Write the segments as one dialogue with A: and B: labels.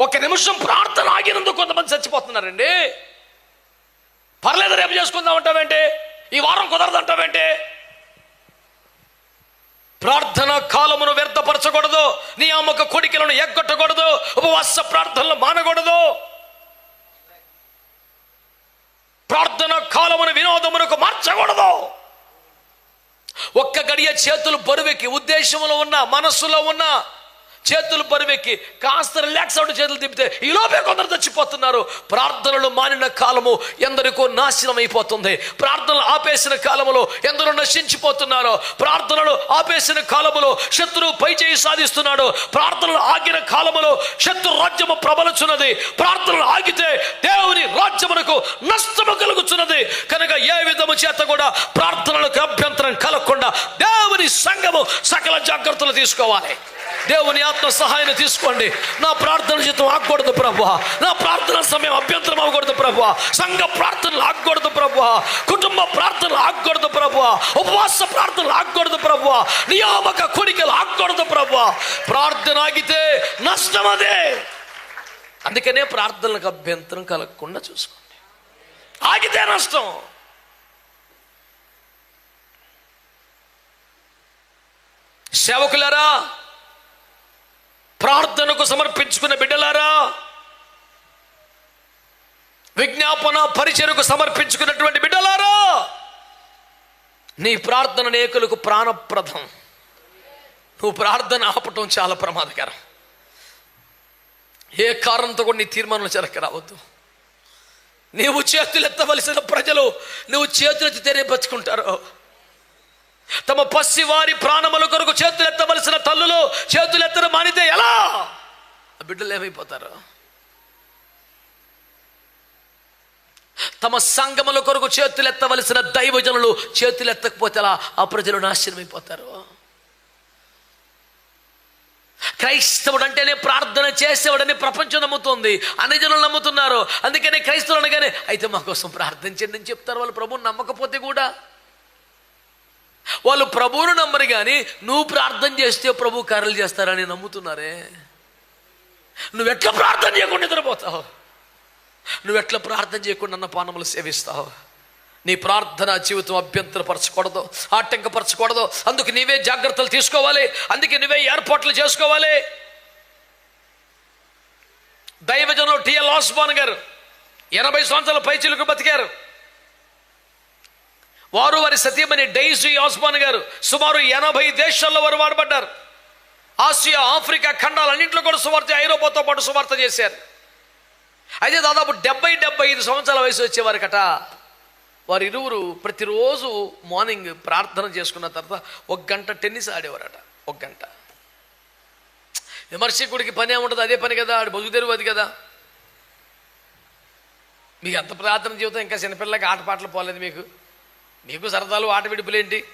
A: ఒక నిమిషం ప్రార్థన ఆగినందుకు కొంతమంది చచ్చిపోతున్నారండి. పర్లేదు రేపు చేసుకుందాం అంటావేంటి? ఈ వారం కుదరదంటావేంటి? ప్రార్థన కాలమును వ్యర్థపరచకూడదు నీ అమ్మక కొడికలను ఎగ్గొట్టకూడదు ఉపవాస ప్రార్థనలు మానకూడదు. ప్రార్థన కాలమును వినోదమునకు మార్చకూడదు. ఒక్క గడియ చేతులు బరువెక్కి ఉద్దేశంలో ఉన్న మనస్సులో ఉన్న చేతులు బరువెక్కి కాస్త రిలాక్స్ అవుట్ చేతులు తిప్పితే ఈ లోపే కొందరు చచ్చిపోతున్నారు. ప్రార్థనలు మానిన కాలము ఎందరికో నాశనం అయిపోతుంది. ప్రార్థనలు ఆపేసిన కాలములో ఎందరో నశించిపోతున్నారు. ప్రార్థనలు ఆపేసిన కాలములో శత్రువు పై చేయి సాధిస్తున్నాడు. ప్రార్థనలు ఆగిన కాలములో శత్రు రాజ్యము ప్రబలుచున్నది. ప్రార్థనలు ఆగితే దేవుని రాజ్యమునకు నష్టము కలుగుతున్నది కనుక ఏ విధము చేత కూడా ప్రార్థనలకు అభ్యంతరం కలగకుండా దేవుని సంఘము సకల జాగ్రత్తలు తీసుకోవాలి. దేవుని ఆత్మ సహాయం తీసుకోండి. నా ప్రార్థన జీతం ఆగకూడదు ప్రభు నా ప్రార్థన సమయం అభ్యంతరం అవ్వకూడదు ప్రభు సంఘ ప్రార్థనలు ఆగకూడదు ప్రభు కుటుంబ ప్రార్థనలు ఆగకూడదు ప్రభు ఉపవాస ప్రార్థనలు ఆగకూడదు ప్రభు నియామక కోరికలు ఆగకూడదు ప్రభు ప్రార్థన ఆగితే నష్టం అదే. అందుకనే ప్రార్థనలకు అభ్యంతరం కలగకుండా చూసుకోండి. ఆగితే నష్టం. సేవకులారా ప్రార్థనకు సమర్పించుకున్న బిడ్డలారా విజ్ఞాపన పరిచయకు సమర్పించుకున్నటువంటి బిడ్డలారా నీ ప్రార్థన నేకులకు ప్రాణప్రదం. నువ్వు ప్రార్థన ఆపటం చాలా ప్రమాదకరం. ఏ కారణంతో కూడా నీ తీర్మానం జరగ రావద్దు. నీవు చేతులు ఎత్తవలసిన ప్రజలు నువ్వు చేతులెత్తితేనే బతుకుంటారు. తమ పసి వారి ప్రాణముల కొరకు చేతులు ఎత్తవలసిన తల్లులు చేతులెత్తడం మానితే ఎలా? ఆ బిడ్డలు ఏమైపోతారు? తమ సంగముల కొరకు చేతులు ఎత్తవలసిన దైవజనులు చేతులు ఎత్తకపోతే ఎలా? ఆ ప్రజలు నాశనమైపోతారు. క్రైస్తవుడు అంటేనే ప్రార్థన చేసేవాడని ప్రపంచం నమ్ముతుంది. అన్ని జనులు నమ్ముతున్నారు. అందుకనే క్రైస్తవులు అనగానే అయితే మా కోసం ప్రార్థించండి అని చెప్తారు వాళ్ళు. ప్రభువుని నమ్మకపోతే కూడా వాళ్ళు ప్రభువును నమ్మరు కానీ నువ్వు ప్రార్థన చేస్తే ప్రభు కార్యలు చేస్తారని నమ్ముతున్నారే? నువ్వెట్లా ప్రార్థన చేయకుండా నిద్రపోతావు? నువ్వెట్లా ప్రార్థన చేయకుండా అన్న పానములు సేవిస్తావు? నీ ప్రార్థన జీవితం అభ్యంతరపరచకూడదు ఆటంకపరచకూడదు. అందుకు నీవే జాగ్రత్తలు తీసుకోవాలి. అందుకే నువ్వే ఏర్పాట్లు చేసుకోవాలి. దైవజనం టిఎల్ ఆస్మాన్ గారు ఎనభై సంవత్సరాల పైచీలకు బతికారు. వారు వారి సత్యమని డైజీ ఆస్మాన్ గారు సుమారు ఎనభై దేశాల్లో వారు వాడబడ్డారు. ఆసియా ఆఫ్రికా ఖండాలన్నింటిలో కూడా సువార్త ఐరోపాతో పాటు సువార్త చేశారు. అయితే దాదాపు డెబ్బై డెబ్బై ఐదు సంవత్సరాల వయసు వచ్చేవారికట వారు ఇరువురు ప్రతిరోజు మార్నింగ్ ప్రార్థన చేసుకున్న తర్వాత ఒక గంట టెన్నిస్ ఆడేవారట. ఒక గంట. విమర్శకుడికి పని ఏముంటుంది అదే పని కదా ఆడు బతుకు తెరువు అది కదా. మీకు ఎంత ప్రార్థన జీవితం ఇంకా చిన్నపిల్లలకి ఆటపాటలు పోలేదు మీకు. నీకు సరదాలు ఆట విడుపులేంటి?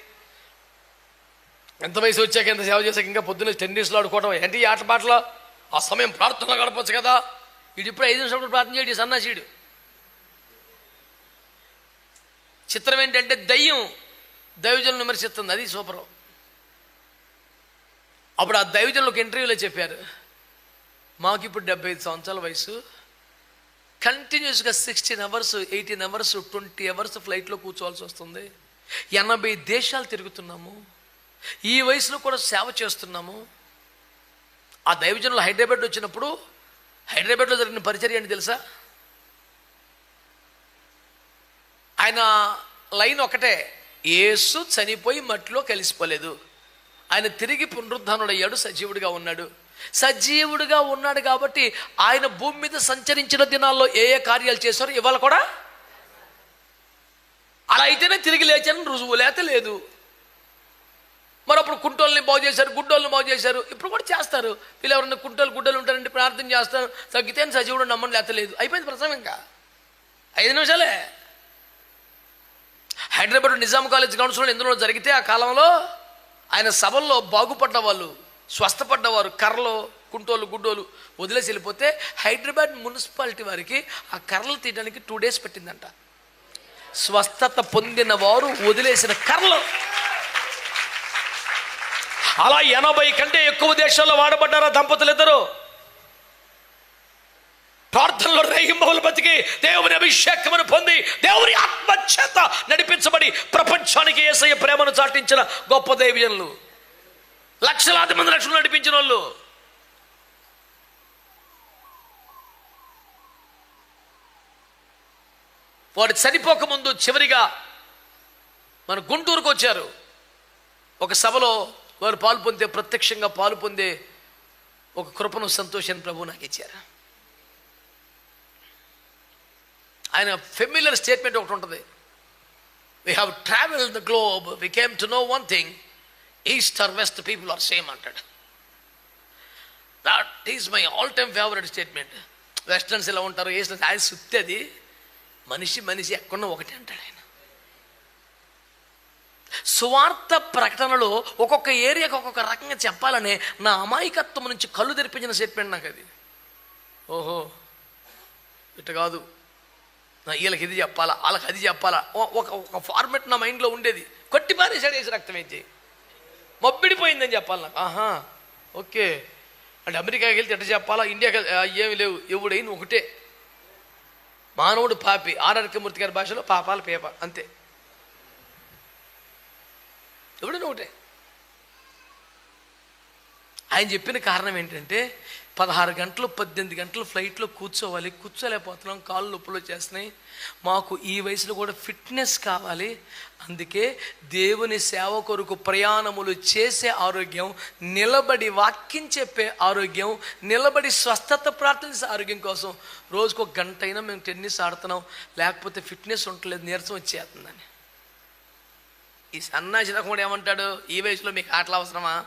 A: ఎంత వయసు వచ్చాక ఎంత సేవ చేశాక ఇంకా పొద్దున్న టెన్నిస్లో ఆడుకోవడం ఏంటి ఈ ఆటపాటలో ఆ సమయం ప్రార్థన గడపచ్చు కదా. వీడు ఇప్పుడు ఐదు నిమిషాలు ప్రార్థన చేయడు సన్నాసీడు. చిత్రం ఏంటంటే దయ్యం దైవజనులు విమర్శిస్తుంది అది సూపరు. అప్పుడు ఆ దైవజనులకు ఇంటర్వ్యూలో చెప్పారు మాకు ఇప్పుడు డెబ్బై ఐదు సంవత్సరాల వయసు. కంటిన్యూస్గా sixteen hours eighteen hours twenty hours ఫ్లైట్లో కూర్చోవాల్సి వస్తుంది. ఎనభై దేశాలు తిరుగుతున్నాము. ఈ వయసులో కూడా సేవ చేస్తున్నాము. ఆ దైవజనులు హైదరాబాద్ వచ్చినప్పుడు హైదరాబాద్లో జరిగిన పరిచర్య అని తెలుసా? ఆయన లైన్ ఒకటే ఏసు చనిపోయి మట్టిలో కలిసిపోలేదు. ఆయన తిరిగి పునరుద్ధానుడయ్యాడు సజీవుడిగా ఉన్నాడు. సజీవుడిగా ఉన్నాడు కాబట్టి ఆయన భూమి మీద సంచరించిన దినాల్లో ఏ ఏ కార్యాలు చేశారో ఇవాళ కూడా? అలా అయితేనే తిరిగి లేచని రుజువు లేత లేదు. మరి అప్పుడు కుంటోల్ని బాగు చేశారు గుడ్డోల్ని బాగు చేశారు. ఇప్పుడు కూడా చేస్తారు. వీళ్ళు ఎవరన్నా కుంటోలు గుడ్డలు ఉంటారంటే ప్రార్థన చేస్తారు. తగ్గితే సజీవుడు నమ్మని లేత లేదు. అయిపోయింది ప్రసంగం ఇంకా. ఐదు నిమిషాలే. హైదరాబాద్ నిజాం కాలేజ్ కౌన్సిల్ ఎందులో జరిగితే ఆ కాలంలో ఆయన సభల్లో బాగుపడ్డ వాళ్ళు స్వస్థపడ్డవారు కర్రలు కుంటోలు గుడ్డోలు వదిలేసి వెళ్ళిపోతే హైదరాబాద్ మున్సిపాలిటీ వారికి ఆ కర్రలు తీయడానికి టూ డేస్ పెట్టిందంట. స్వస్థత పొందిన వారు వదిలేసిన కర్రలు. అలా ఎనభై కంటే ఎక్కువ దేశాల్లో వాడబడ్డారా దంపతులు ఇద్దరు? ప్రార్థనలో రేయింబవులు బతికి దేవుని అభిషేకమును పొంది దేవుని ఆత్మచేత నడిపించబడి ప్రపంచానికి ఏసయ్య ప్రేమను చాటించిన గొప్ప దేవ్యన్లు లక్షలాది మంది లక్షలు నడిపించిన వాళ్ళు. వాడు చనిపోకముందు చివరిగా మన గుంటూరుకు వచ్చారు. ఒక సభలో వారు పాలు పొందే ప్రత్యక్షంగా పాలు పొందే ఒక కృపను సంతోషాన్ని ప్రభు నాకు ఇచ్చారు. ఆయన ఫెమిలియర్ స్టేట్మెంట్ ఒకటి ఉంటుంది. We have travel the globe we came to know one thing east or west people are same అంటాడు that is my all time favourite statement westerns ఇలా ఉంటారు ఈస్ట్ అది సుత్తి అది మనిషి మనిషి ఎక్కడున్నా ఒకటి అంటాడు ఆయన. సువార్త ప్రకటనలో ఒక్కొక్క ఏరియాకి ఒక్కొక్క రకంగా చెప్పాలని నా అమాయకత్వం నుంచి కళ్ళు తెరిపించిన స్టేట్మెంట్ నాకు అది. ఓహో ఇటు కాదు. నా వీళ్ళకి ఇది చెప్పాలా వాళ్ళకి అది చెప్పాలా. ఒక ఒక ఫార్మెట్ నా మైండ్లో ఉండేది. కొట్టి పారేసాడు వేసి రక్తం వేసి మబ్బిడిపోయిందని చెప్పాలి నాకు. ఆహా ఓకే. అంటే అమెరికాకి వెళ్తే ఎట్ట చెప్పాలా? ఇండియాకి ఏమి లేవు ఎవడైంది ఒకటే. మానవుడు పాపి. ఆర్ఆర్కే గారి భాషలో పాపాల పేప అంతే. ఎవడైనా ఒకటే. ఆయన చెప్పిన కారణం ఏంటంటే పదహారు గంటలు పద్దెనిమిది గంటలు ఫ్లైట్లో కూర్చోవాలి. కూర్చోలేకపోతున్నాం కాళ్ళు నొప్పులు చేస్తున్నాయి మాకు ఈ వయసులో కూడా ఫిట్నెస్ కావాలి. అందుకే దేవుని సేవ కొరకు ప్రయాణములు చేసే ఆరోగ్యం నిలబడి వాక్యం చెప్పే ఆరోగ్యం నిలబడి స్వస్థత ప్రార్థించే ఆరోగ్యం కోసం రోజుకు ఒక గంట అయినా మేము టెన్నిస్ ఆడుతున్నాం. లేకపోతే ఫిట్నెస్ ఉండలేదు నీరసం వచ్చేస్తుందని. ఈ సన్నాసి రకముడు ఏమంటాడు? ఈ వయసులో మీకు ఆటలు అవసరమా?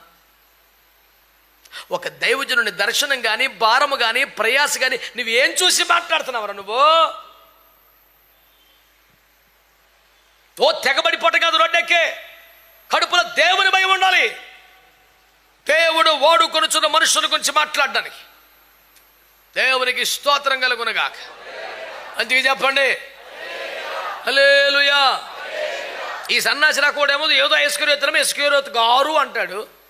A: ఒక దైవజనుని దర్శనం కానీ భారము కానీ ప్రయాస కానీ నువ్వు ఏం చూసి మాట్లాడుతున్నావురా నువ్వు? ఓ తెగబడిపోట కాదు రోడ్డెక్కే. కడుపులో దేవుని భయం ఉండాలి. దేవుడు వాడుకొనుచున్న మనుషుల గురించి మాట్లాడడానికి. దేవునికి స్తోత్రం కలుగునగాక. అందుకే చెప్పండి. హల్లెలూయా. ఈ సన్నాసి రాకూడేమో ఏదో ఎస్క్యూరేతనం ఎస్క్యూరేత్ గారు అంటాడు.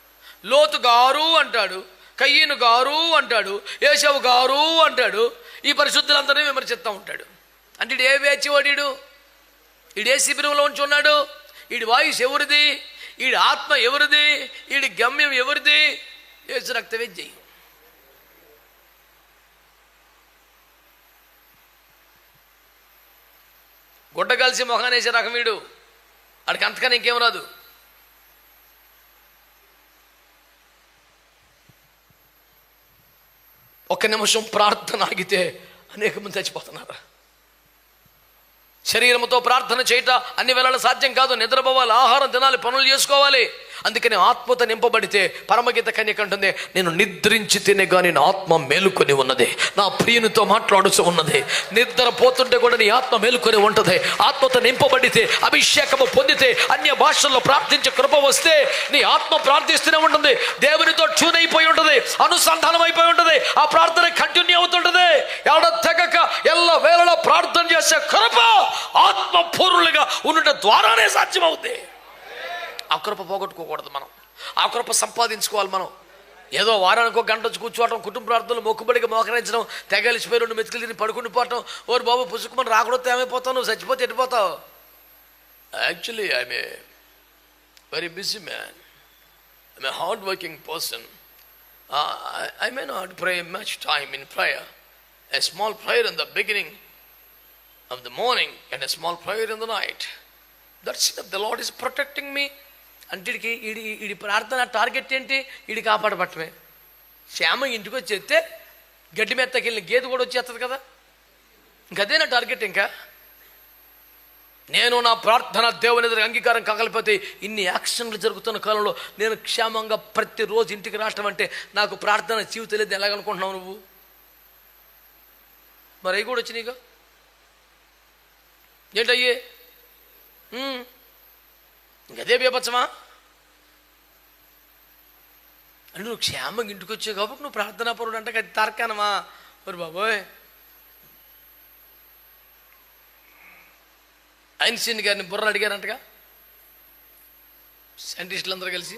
A: లోతు గారు అంటాడు కయ్యను గారు అంటాడు ఏషవు గారు అంటాడు ఈ పరిశుద్ధులందరినీ విమర్శిస్తూ ఉంటాడు. అంటే ఇడు ఏ వేచివాడు ఈడు? ఏ శిబిరంలో ఉంచి ఉన్నాడు? ఈడి వాయుస్ ఎవరిది? ఈడి ఆత్మ ఎవరిది? ఈడి గమ్యం ఎవరిది? ఏసు రక్తమే జయం గుడ్డ కలిసి మొహానేసే రకం వీడు వాడికి అంతకన్నా ఇంకేం రాదు. ఒక్క నిమిషం ప్రార్థన ఆగితే అనేక మంది చచ్చిపోతున్నారు. శరీరంతో ప్రార్థన చేయట అన్ని వేళల సాధ్యం కాదు. నిద్రపోవాలి ఆహారం తినాలి పనులు చేసుకోవాలి. అందుకని ఆత్మతో నింపబడితే పరమగీత కన్యక అంటుంది నేను నిద్రించి తినే కానీ నా ఆత్మ మేలుకొని ఉన్నది. నా ప్రియునితో మాట్లాడుతూ ఉన్నది. నిద్ర పోతుంటే కూడా నీ ఆత్మ మేలుకొని ఉంటుంది. ఆత్మతో నింపబడితే అభిషేకము పొందితే అన్య భాషల్లో ప్రార్థించే కృప వస్తే నీ ఆత్మ ప్రార్థిస్తూనే ఉంటుంది. దేవునితో ట్యూన్ అయిపోయి ఉంటుంది. అనుసంధానం అయిపోయి ఉంటుంది. ఆ ప్రార్థన కంటిన్యూ అవుతుంటుంది. ఎడ తెగక ఎల్ల వేళలో ప్రార్థన చేసే కృప ఆత్మ పూర్వులుగా ఉండటం ద్వారానే సాధ్యమవుతుంది ఆ కృప పోగొట్టుకోకూడదు మనం. ఆ కృప సంపాదించుకోవాలి మనం. ఏదో వారానికి ఒక గంట వచ్చి కూర్చోవటం కుటుంబ ప్రార్థనలు మొక్కుబడిగా మోకరించడం తెగలిసిపోయి రెండు మెతుకులు తిని పడుకుని పోవటం ఓరు బాబు పుసుకుమని రాకూడదు ఏమైపోతావు నువ్వు? చచ్చిపోతే ఎట్టిపోతావు actually I'm a very busy man I'm a hard working person I may not pray much time in prayer a small prayer in the beginning of the morning and a small prayer in the night that's the lord is protecting me me. అంటే ఈడి ఈడి ప్రార్థన target ఏంటి? ఈడి కాపాడబట్టమే. శ్యామ ఇంటికి వచ్చేస్తే గడ్డి మెత్తకి వెళ్ళిన గేదె కూడా వచ్చేస్తుంది కదా. గదేనా నా టార్గెట్ ఇంకా? నేను నా ప్రార్థన దేవుని ఎదురు అంగీకారం కాకపోతే ఇన్ని యాక్షన్లు జరుగుతున్న కాలంలో నేను క్షేమంగా ప్రతిరోజు ఇంటికి రావటం అంటే నాకు ప్రార్థన జీవితం లేదు. ఎలాగనుకుంటున్నావు నువ్వు? మరి అవి కూడా వచ్చినాయిగా ఏంటయ్యే? గదే బీభత్సమా? అంటే నువ్వు క్షేమంగా ఇంటికి వచ్చావు కాబట్టి నువ్వు ప్రార్థనా పరుడు అంటే అది తార్కానమా మరి బాబోయ్. ఐన్స్టీన్ గారిని బుర్ర అడిగారంటగా? సైంటిస్టులు అందరూ కలిసి.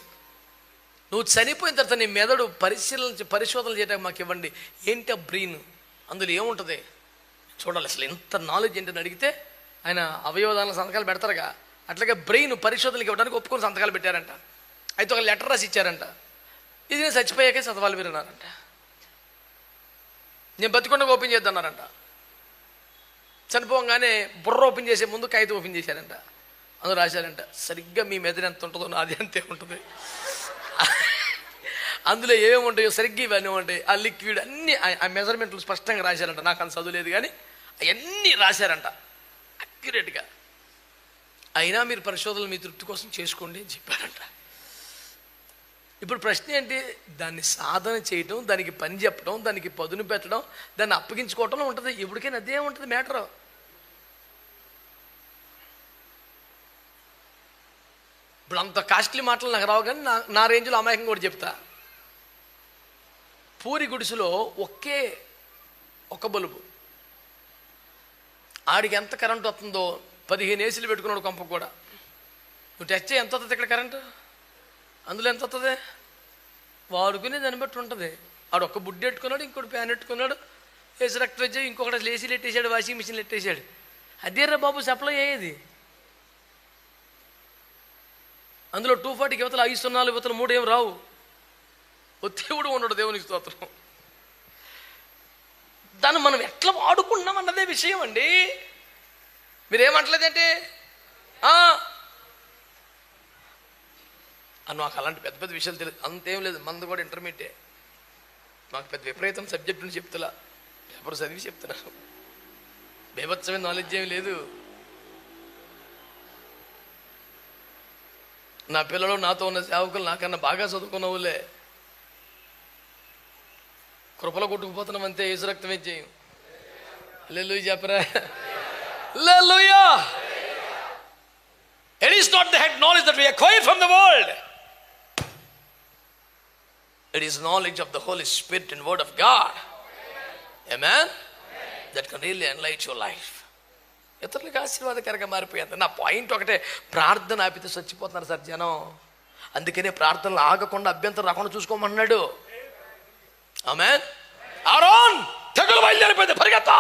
A: నువ్వు చనిపోయిన తర్వాత నీ మెదడు పరిశీలన పరిశోధనలు చేయడానికి మాకు ఇవ్వండి. ఏంటి ఆ బ్రెయిన్? అందులో ఏముంటుంది? చూడాలి అసలు ఎంత నాలెడ్జ్ ఏంటని అడిగితే ఆయన అవయవదాన సంతకాలు పెడతారుగా. అట్లాగే బ్రెయిన్ పరిశోధనలకు ఇవ్వడానికి ఒప్పుకొని సంతకాలు పెట్టారంట. అయితే ఒక లెటర్ రాసి ఇచ్చారంట. ఇది నేను చచ్చిపోయాకే చదవాలి మీరు అన్నారంట. నేను బతికుండా ఓపెన్ చేద్దన్నారంట. చనిపోగానే బుర్ర ఓపెన్ చేసే ముందు కాగితం ఓపెన్ చేశారంట. అందులో రాశారంట సరిగ్గా మీ మెదడు ఎంత ఉంటుందో నాది అంతే ఉంటుంది. అందులో ఏమేమి ఉంటాయో సరిగ్గా ఇవన్నీ ఉంటాయి. ఆ లిక్విడ్ అన్ని ఆ- ఆ మెజర్మెంట్లు స్పష్టంగా రాశారంట. నాకు అంత చదువులేదు కానీ అవన్నీ రాశారంట. అక్యురేట్గా అయినా మీరు పరిశోధనలు మీ తృప్తి కోసం చేసుకోండి అని చెప్పారంట. ఇప్పుడు ప్రశ్న ఏంటి? దాన్ని సాధన చేయటం దానికి పని చెప్పడం దానికి పదును పెట్టడం దాన్ని అప్పగించుకోవటంలో ఉంటుంది. ఇప్పటికైనా అదే ఉంటుంది మ్యాటర్. ఇప్పుడు అంత కాస్ట్లీ మాటలు నాకు రావు కానీ నా నా రేంజ్లో అమాయకం కూడా చెప్తా. పూరి గుడిసెలో ఒకే ఒక బలుబు. ఆడికి ఎంత కరెంట్ వస్తుందో పదిహేను ఏసీలు పెట్టుకున్నాడు కొంప కూడా. నువ్వు టచ్ ఎంత వస్తుంది ఇక్కడ కరెంటు? అందులో ఎంత వస్తుంది వాడుకునే దాన్ని బట్టి ఉంటుంది. ఆడు ఒక్క బుడ్డి పెట్టుకున్నాడు ఇంకోటి ప్యాన్ పెట్టుకున్నాడు ఏసు రెక్టర్ వచ్చాయి ఇంకొకటి అసలు లెట్టేశాడు వాషింగ్ మిషన్ లెట్టేశాడు. అదేరా బాబు సప్లై అయ్యేది. అందులో టూ ఫార్టీకి యువతలు ఐదు సున్నాలు యువతలు మూడు ఏం రావు. ఓ దేవుడు ఉండడు దేవునికి స్తోత్రం. దాన్ని మనం ఎట్లా వాడుకున్నాం అన్నదే విషయం అండి. మీరేమంటలేదంటే ఆ నాకు అలాంటి పెద్ద పెద్ద విషయాలు తెలియదు. అంతేం లేదు మంది కూడా ఇంటర్మీడియటే మాకు పెద్ద విపరీతం సబ్జెక్టు చెప్తులా పేపర్ చదివి చెప్తున్నా. బీభత్సమైన నాలెడ్జ్ ఏమి లేదు. నా పిల్లలు నాతో ఉన్న సేవకులు నాకన్నా బాగా చదువుకున్న వాళ్ళే. కృపలో కొట్టుకుపోతున్నాం అంతే ఏసు రక్తమే చేయం లెల్లు చెప్పరా? లెల్లుయా it is not the head knowledge that we acquire from the world it is knowledge of the Holy Spirit in word of God a man that can really enlighten your life ఇతరులకు ఆశీర్వాదకరంగా మారిపోయింది నా point ఒకటే ప్రార్థన ఆపితే చచ్చిపోతున్నారు sir జనం. అందుకనే ప్రార్థనలు ఆగకుండా అభ్యంతరం రాకుండా చూసుకోమన్నాడు ఆమె ఆరోన్ తెగులు బయలుదేరిపోయింది పరిగెత్తా.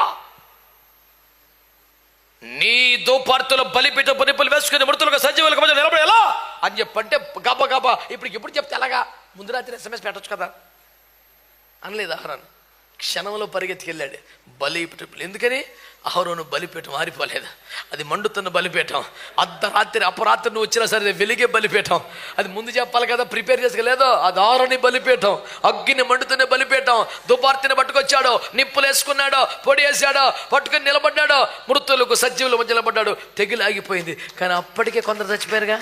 A: నీ దుపార్తులు బలిపీఠ బలిపలు వేసుకుని మృతులకు సజీవులకు మధ్య నిలబడి ఎలా అని చెప్పంటే గబ గబ ఇప్పుడు ఇప్పుడు చెప్తే ఎలాగా? ముందు రాత్రి ఎస్ఎంఎస్ పెట్టచ్చు కదా? అనలేదు అహరోను. క్షణంలో పరిగెత్తికెళ్ళాడు బలిపీఠం ఎందుకని? అహరోను బలిపీఠం మారిపోలేదు అది మండుతున్న బలిపీఠం. అర్ధరాత్రి అపరాత్రి నువ్వు వచ్చినా సరే వెలిగే బలిపీఠం. అది ముందు చెప్పాలి కదా ప్రిపేర్ చేసుకోలేదో అది ఆరుని బలిపీఠం. అగ్గిని మండుతున్న బలిపీఠం. దుబార్తిని పట్టుకొచ్చాడు. నిప్పులు వేసుకున్నాడు. పొడి వేసాడు పట్టుకొని నిలబడ్డాడు. మృతులకు సజీవుల మధ్య నిలబడ్డాడు. తెగిలి ఆగిపోయింది కానీ అప్పటికే కొందరు చచ్చిపోయారుగా.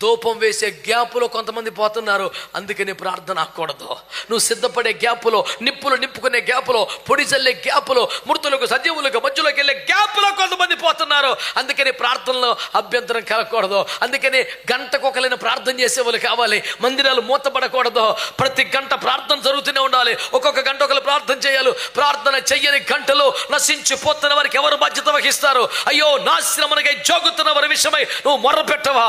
A: దూపం వేసే గ్యాపులో కొంతమంది పోతున్నారు. అందుకని ప్రార్థన ఆకూడదు నువ్వు సిద్ధపడే గ్యాపులో నిప్పులు నింపుకునే గ్యాపులో పొడి చల్లే గ్యాపులో మృతులకు సజీవులకు మధ్యలోకి వెళ్ళే గ్యాపులో కొంతమంది పోతున్నారు. అందుకని ప్రార్థనలో అభ్యంతరం కలగకూడదు. అందుకని గంటకు ఒకరైనా ప్రార్థన చేసేవాళ్ళు కావాలి. మందిరాలు మూతపడకూడదు. ప్రతి గంట ప్రార్థన జరుగుతూనే ఉండాలి. ఒక్కొక్క గంట ఒకరు ప్రార్థన చేయాలి. ప్రార్థన చెయ్యని గంటలు నశించిపోతున్న వారికి ఎవరు బాధ్యత వహిస్తారు? అయ్యో నాశనమునకై జోగుతున్న వారి విషయమై నువ్వు మొర్ర పెట్టవా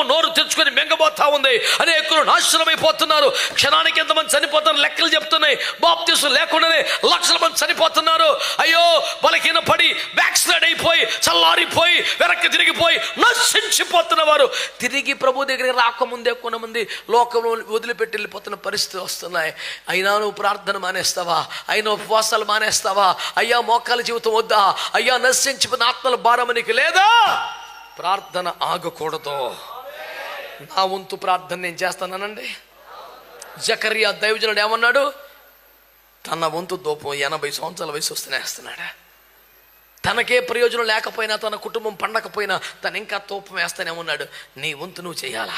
A: పాతాళము నోరు తెచ్చుకొని మింగబోతా ఉంది. అనేకులు నాశనమైపోతున్నారు. క్షణానికి ఎంతమంది చనిపోతారు లెక్కలు చెప్తున్నాయి. బాప్తీసు లేకుండానే లక్షల మంది చనిపోతున్నారు. అయ్యో బలహీన పడి బ్యాక్స్లైడ్ అయిపోయి చల్లారిపోయి వెనక్కి తిరిగిపోయి నశించిపోతున్న వారు. తిరిగి ప్రభు దగ్గరికి రాకముందే కొంతమంది లోకంలో వదిలిపెట్టి వెళ్ళిపోతున్న పరిస్థితి వస్తున్నాయి. అయినా నువ్వు ప్రార్థన మానేస్తావా? అయినా ఉపవాసాలు మానేస్తావా? అయ్యా మోకాల జీవితం వద్దా? అయ్యా నశించిపోయిన ఆత్మల భారం నీకు లేదా? ప్రార్థన ఆగకూడదు. నా వంతు ప్రార్థన నేను చేస్తానండి జకరియా దైవజనుడు ఏమన్నాడు? తన వంతు దూపం ఎనభై సంవత్సరాల వయసు వస్తేనే వేస్తున్నాడు. తనకే ప్రయోజనం లేకపోయినా తన కుటుంబం పండకపోయినా తను ఇంకా తూపం వేస్తానే ఉన్నాడు. నీ వంతు నువ్వు చేయాలా?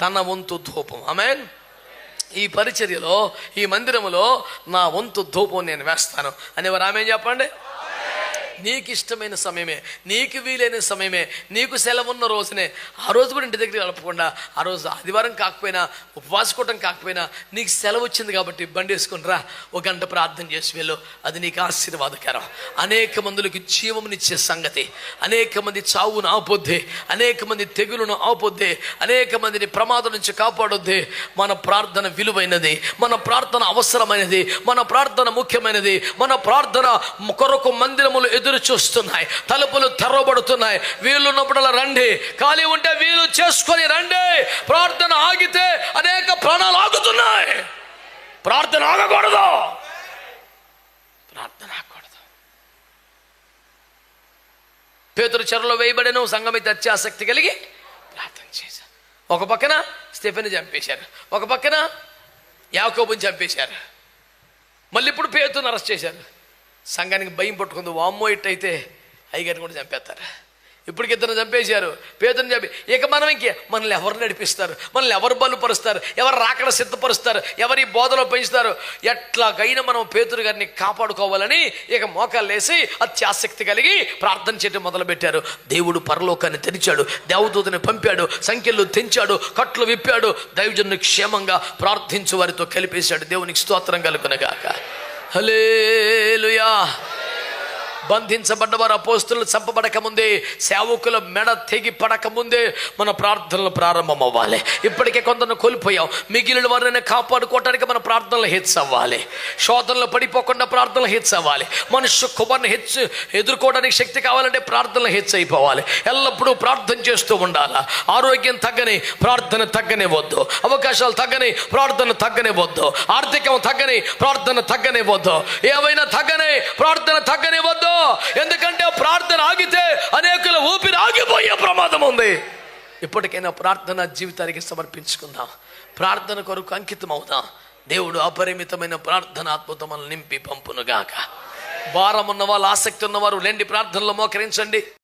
A: తన వంతు ధూపం ఆమెన్. ఈ పరిచర్యలో ఈ మందిరములో నా వంతు ధూపం నేను వేస్తాను. అనేవారు ఆమె చెప్పండి? నీకు ఇష్టమైన సమయమే నీకు వీలైన సమయమే నీకు సెలవున్న రోజునే ఆ రోజు కూడా ఇంటి దగ్గర గడపకుండా ఆ రోజు ఆదివారం కాకపోయినా ఉపవాసుకోవటం కాకపోయినా నీకు సెలవు వచ్చింది కాబట్టి బండి వేసుకుని రా ఒక గంట ప్రార్థన చేసి వెళ్ళు. అది నీకు ఆశీర్వాదకరం. అనేక మందులకు జీవమునిచ్చే సంగతి అనేక మంది చావును ఆపొద్దే అనేక మంది తెగులను ఆపొద్దే అనేక మందిని ప్రమాదం నుంచి కాపాడొద్దే. మన ప్రార్థన విలువైనది మన ప్రార్థన అవసరమైనది మన ప్రార్థన ముఖ్యమైనది మన ప్రార్థన కొరకు మందిరములు ఎదురు చూస్తున్నాయి. తలుపులు తెరవబడుతున్నాయి. వీళ్ళున్నప్పుడల్లా రండి. ఖాళీ ఉంటే వీలు చేసుకొని రండి. ప్రార్థన ఆగితే అనేక ప్రాణాలు ఆగుతున్నాయి. ప్రార్థన ఆగకూడదు. ప్రార్థన ఆగకూడదు. పేతురు చెరలో వేయబడిన సంఘమైతే ఆసక్తి కలిగి ప్రార్థన చేశారు. ఒక పక్కన స్టెఫెన్ చంపేశారు. ఒక పక్కన యాకోబుని చంపేశారు. మళ్ళీ ఇప్పుడు పేతుని అరెస్ట్ చేశారు. సంఘానికి భయం పట్టుకుంది. వామ్మో ఇట్టయితే అయ్యగారిని కూడా చంపేస్తారు. ఇప్పటికి ఇద్దరు చంపేశారు. పేదను చంపి ఇక మనం ఇంకే. మనల్ని ఎవరు నడిపిస్తారు? మనల్ని ఎవరు బలుపరుస్తారు? ఎవరు రాకడ సిద్ధపరుస్తారు? ఎవరి బోధలో పెంచుతారు? ఎట్లాగైనా మనం పేతురు గారిని కాపాడుకోవాలని ఇక మోకాలు వేసి అత్యాసక్తి కలిగి ప్రార్థన చేయడం మొదలుపెట్టారు. దేవుడు పరలోకాన్ని తెరిచాడు. దేవదూతని పంపాడు. సంఖ్యలు తెంచాడు. కట్లు విప్పాడు. దైవజన్ను క్షేమంగా ప్రార్థించు వారితో కలిపేశాడు. దేవునికి స్తోత్రం కలుగునగాక. హలేలుయా బంధించబడ్డవారు అపోస్తులు చంపబడక ముందే సేవకుల మెడ తెగి పడక ముందే మన ప్రార్థనలు ప్రారంభం అవ్వాలి ఇప్పటికే కొందరు కోల్పోయాం. మిగిలిన వారిని కాపాడుకోవటానికి మన ప్రార్థనలు హెచ్చు అవ్వాలి శోధనలు పడిపోకుండా ప్రార్థనలు హెచ్చు అవ్వాలి మనుష్య కుమార్ని హెచ్చు ఎదుర్కోవడానికి శక్తి కావాలంటే ప్రార్థనలు హెచ్చు అయిపోవాలి ఎల్లప్పుడూ ప్రార్థన చేస్తూ ఉండాలి? ఆరోగ్యం తగ్గని ప్రార్థన తగ్గనే వద్దు. అవకాశాలు తగ్గని ప్రార్థన తగ్గనే వద్దు. ఆర్థికం తగ్గని ప్రార్థన తగ్గనే వద్దు. ఏమైనా తగ్గని ప్రార్థన తగ్గనే వద్దు. ఎందుకంటే ప్రార్థన ఆగితే అనేకుల ఊపిరి ఆగిపోయే ప్రమాదం ఉంది. ఇప్పటికైనా ప్రార్థన జీవితానికి సమర్పించుకుందాం. ప్రార్థన కొరకు అంకితం అవుదాం దేవుడు అపరిమితమైన ప్రార్థన ఆత్మతమని నింపి పంపునుగాక. భారం ఉన్నవాళ్ళు ఆసక్తి ఉన్నవారు లేండి ప్రార్థనలో మోకరించండి.